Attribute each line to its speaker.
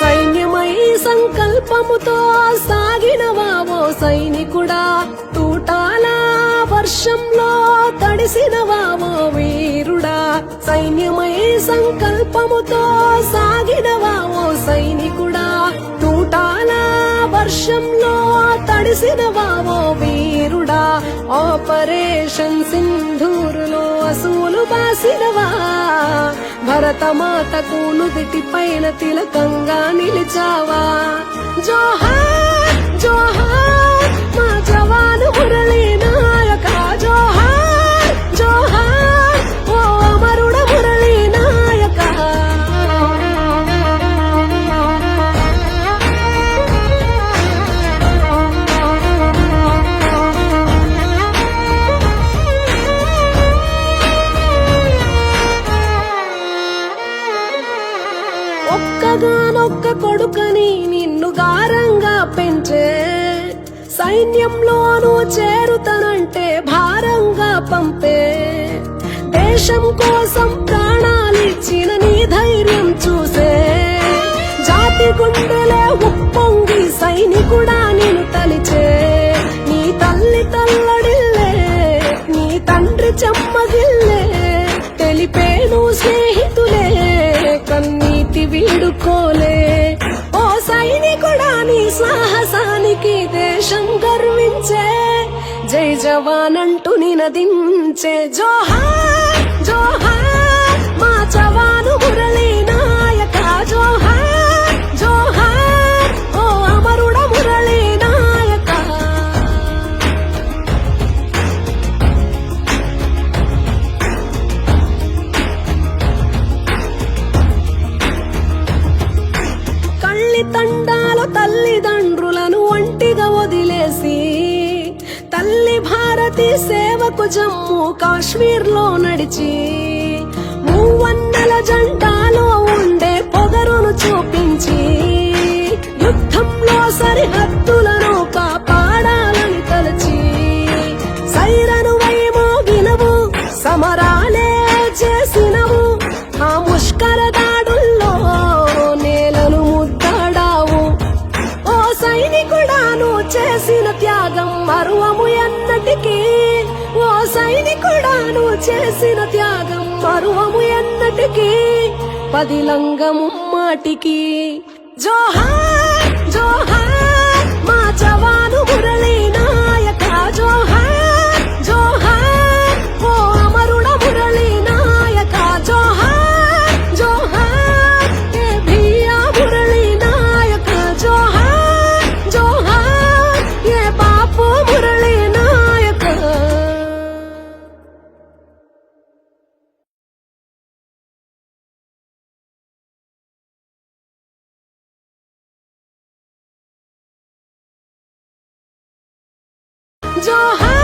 Speaker 1: సైన్యమై సంకల్పముతో సాగినవా సైనికుడా? తూటాల వర్షంలో తడిసినవా ఓ వీరుడా? సైన్యమై సంకల్పముతో సాగినవా వర్షంలో తడిసిన వావో వీరుడా. ఆపరేషన్ సింధూరులో అసూలు బాసినవా. భరతమాతకు నుదిటి పైన తిలకంగా నిలిచావా. జోహార్ జోహార్ మా జవాను ఒక్కగానొక్క కొడుకని నిన్ను గారంగా పెంచే. సైన్యంలోనూ చేరుతనంటే భారంగా పంపే. దేశం కోసం వీడుకోలే. ఓ సైనికుడా నీ సాహసానికి దేశం గర్వించే. జై జవాన్ అంటూ నినదించే. జోహార్ జోహార్ మా జవాను మురళి తల్లి తండాలు తల్లిదండ్రులను ఒంటిగా వదిలేసి తల్లి భారతి సేవకు జమ్మూ కాశ్మీర్లో నడిచి మూవన్నెల జంట మరువము ఎన్నటికీ ఓ సైనికుడాను చేసిన త్యాగం మరువము ఎన్నటికీ పదిలంగము మాటికి. జోహార్ జోహార్ మా జవాను మురళీ జోహార్